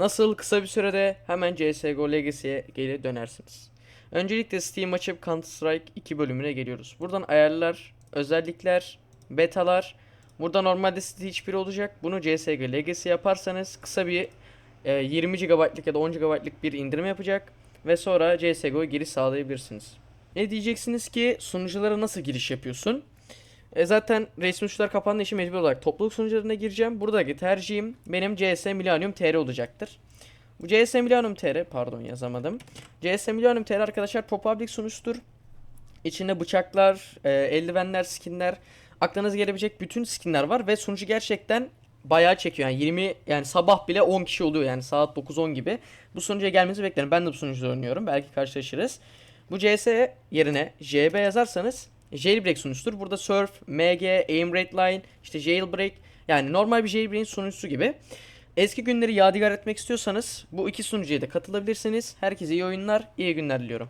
Nasıl kısa bir sürede hemen CSGO Legacy'ye geri dönersiniz. Öncelikle Steam açıp Counter Strike 2 bölümüne geliyoruz. Buradan ayarlar, özellikler, betalar. Burada normalde Steam hiçbiri olacak. Bunu CSGO Legacy yaparsanız kısa bir e, 20 GB'lık ya da 10 GB'lık bir indirim yapacak. Ve sonra CSGO'ya giriş sağlayabilirsiniz. Ne diyeceksiniz ki sunuculara nasıl giriş yapıyorsun? E zaten resmi sunucular kapandığı için mecbur olarak topluluk sunucularına gireceğim. Buradaki tercihim benim CS Millennium TR olacaktır. Bu CS Millennium TR pardon yazamadım. CS Millennium TR arkadaşlar ProPublic sunucusudur. İçinde bıçaklar, e, eldivenler, skinler, aklınıza gelebilecek bütün skinler var ve sunucu gerçekten bayağı çekiyor. Yani 20 yani sabah bile 10 kişi oluyor yani saat 9-10 gibi. Bu sunucuya gelmenizi beklerim. Ben de bu sunucuda oynuyorum. Belki karşılaşırız. Bu CS yerine JB yazarsanız Jailbreak sunucusudur. Burada Surf, MG, Aim Rate Line, işte Jailbreak yani normal bir Jailbreak sunucusu gibi. Eski günleri yadigar etmek istiyorsanız bu iki sunucuya da katılabilirsiniz. Herkese iyi oyunlar, iyi günler diliyorum.